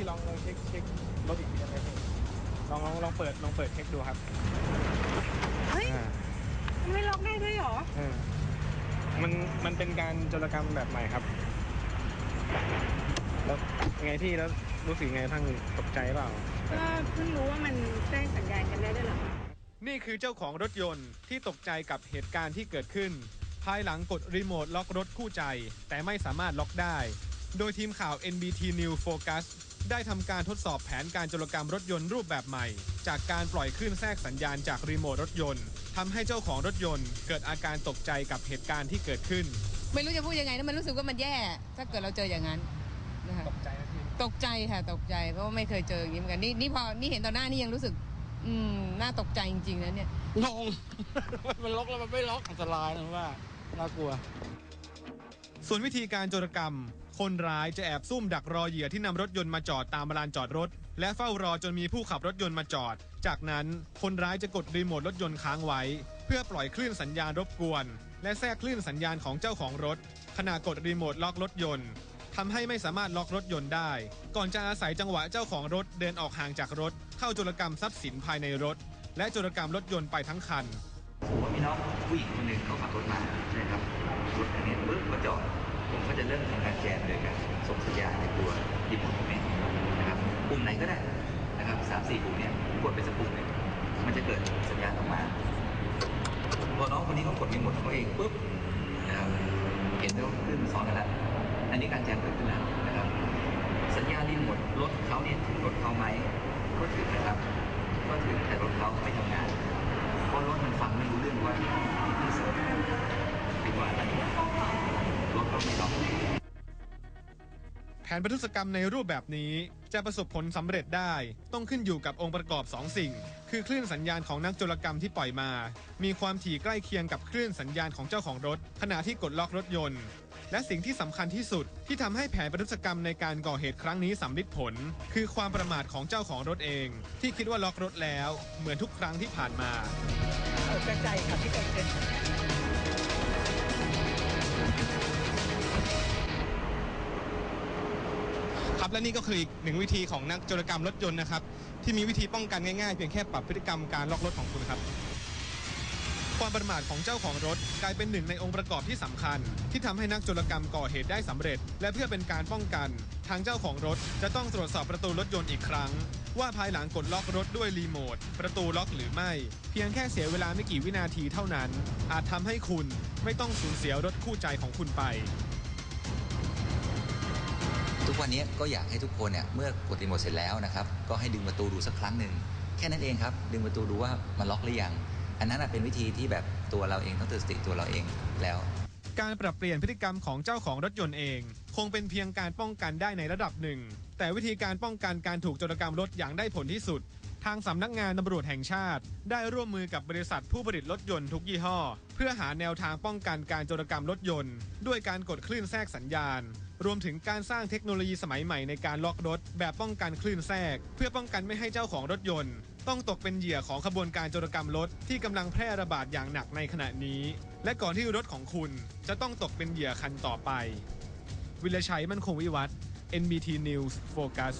พี่ลองลองเช็คเช็ครถอีกทีได้ไหมพี่ลองลองลองเปิดลองเปิดเช็คดูครับเฮ้ยอ่ามันไม่ล็อกได้ด้วยเหรอเออมันมันเป็นการโจรกรรมแบบใหม่ครับ แล้วไงพี่แล้วรู้สึกไงทั้งตกใจเปล่า ก็เพิ่งรู้ว่ามันแจ้งสัญญาณกันได้ด้วยเหรอ นี่คือเจ้าของรถยนต์ที่ตกใจกับเหตุการณ์ที่เกิดขึ้น ภายหลังกดรีโมทล็อกรถคู่ใจ แต่ไม่สามารถล็อกได้ โดยทีมข่าว NBT News Focus ได้ทำการทดสอบแผนการโจรกรรมรถยนต์รูปแบบใหม่ จากการปล่อยคลื่นแทรกสัญญาณจากรีโมทรถยนต์ทำให้เจ้าของรถยนต์ เกิดอาการตกใจกับเหตุการณ์ที่เกิดขึ้น ไม่รู้จะพูดยังไงนะมันรู้สึกว่ามันแย่ ถ้าเกิดเราเจออย่างนั้นนะคะตกใจนะพี่ตกใจค่ะตกใจเพราะว่าไม่เคยเจออย่างนี้เหมือนกันนี่นี่พอนี่เห็นต่อหน้านี่ยังรู้สึก อืมน่าตกใจจริงๆนะเนี่ยงง มันล็อกแล้วมันไม่ล็อกอันตรายนะว่าน่ากลัว ส่วนวิธีการโจรกรรม คนร้ายจะแอบซุ่มดักรอเหยื่อที่นำรถยนต์มาจอดตามลานจอดรถ และเฝ้ารอจนมีผู้ขับรถยนต์มาจอด จากนั้นคนร้ายจะกดรีโมทรถยนต์ค้างไว้ เพื่อปล่อยคลื่นสัญญาณรบกวน และแทรกคลื่นสัญญาณของเจ้าของรถ ขณะกดรีโมทล็อกรถยนต์ทำให้ไม่สามารถล็อกรถยนต์ได้ ก่อนจะอาศัยจังหวะเจ้าของรถเดินออกห่างจากรถ เข้าโจรกรรมทรัพย์สินภายในรถ และโจรกรรมรถยนต์ไปทั้งคันผมว่ามีน้องผู้หญิงคนหนึ่งเขาขับรถมาใช่ครับรถคันนี้ปึ๊บมาจอดผมก็จะเริ่มทำกา แจมโดยการส่งสัญญาณในตัวรีโมทตรงนี้นะครับปุ่มไหนก็ได้นะครับสามสี่ปุ่มเนี้ยกดไปสักปุ่มหนึ่งมันจะเกิดสัญญาณออกมาพอน้องคนนี้เขากดรีโมทเขาเองปุ๊บนะครับเห็นแล้วขึ้นซ้อนกันแล้วอันนี้การแจมเกิดขึ้นแล้วนะครับ สัญญาณรีโมทรถเขาเนี่ยถึงรถเขาไหมก็ถึงนะครับ ก็ถึงแต่รถเขาไม่ทำงานเพราะรถมันฟังไม่รู้เรื่องว่า ผนประทุษกรรมในรูปแบบนี้จะประสบผลสำเร็จได้ ต้องขึ้นอยู่กับองค์ประกอบ 2 สิ่ง คือคลื่นสัญญาณของนักโจรกรรมที่ปล่อยมา มีความถี่ใกล้เคียงกับคลื่นสัญญาณของเจ้าของรถ ขณะที่กดล็อกรถยนต์ และสิ่งที่สำคัญที่สุดที่ทำให้แผนประทุษกรรมในการก่อเหตุครั้งนี้สำลิดผล คือความประมาทของเจ้าของรถเอง ที่คิดว่าล็อกรถแล้ว เหมือนทุกครั้งที่ผ่านมาตกใจค่ะที่เกิด ขึ้นครับและนี่ก็คืออีกหนึ่งวิธีของนักโจรกรรมรถยนต์นะครับที่มีวิธีป้องกันง่ายๆเพียงแค่ปรับพฤติกรรมการล็อกรถของคุณครับ ความประมาทของเจ้าของรถกลายเป็นหนึ่งในองค์ประกอบที่สำคัญ ที่ทำให้นักโจรกรรมก่อเหตุได้สำเร็จ และเพื่อเป็นการป้องกัน ทางเจ้าของรถจะต้องตรวจสอบประตูรถยนต์อีกครั้ง ว่าภายหลังกดล็อกรถด้วยรีโมทประตูล็อกหรือไม่ เพียงแค่เสียเวลาไม่กี่วินาทีเท่านั้น อาจทำให้คุณไม่ต้องสูญเสียรถคู่ใจของคุณไป ทุกวันนี้ก็อยากให้ทุกคนเนี่ยเมื่อกดรีโมทเสร็จแล้วนะครับก็ให้ดึงประตูดูสักครั้งหนึ่งแค่นั้นเองครับดึงประตูดูว่ามันล็อกหรือยัง อันนั้นเป็นวิธีที่แบบตัวเราเองต้องเตือนสติตัวเราเองแล้ว การปรับเปลี่ยนพฤติกรรมของเจ้าของรถยนต์เอง คงเป็นเพียงการป้องกันได้ในระดับหนึ่ง แต่วิธีการป้องกันการถูกโจรกรรมรถอย่างได้ผลที่สุด ทางสำนักงานตำรวจแห่งชาติ ได้ร่วมมือกับบริษัทผู้ผลิตรถยนต์ทุกยี่ห้อ เพื่อหาแนวทางป้องกันการโจรกรรมรถยนต์ ด้วยการกดคลื่นแทรกสัญญาณ รวมถึงการสร้างเทคโนโลยีสมัยใหม่ในการล็อกรถ แบบป้องกันคลื่นแทรก เพื่อป้องกันไม่ให้เจ้าของรถยนต์ ต้องตกเป็นเหยื่อของขบวนการโจรกรรมรถที่กำลังแพร่ระบาดอย่างหนักในขณะนี้ และก่อนที่รถของคุณจะต้องตกเป็นเหยื่อคันต่อไป วิลชัยมั่นคงวิวัฒน์ NBT News Focus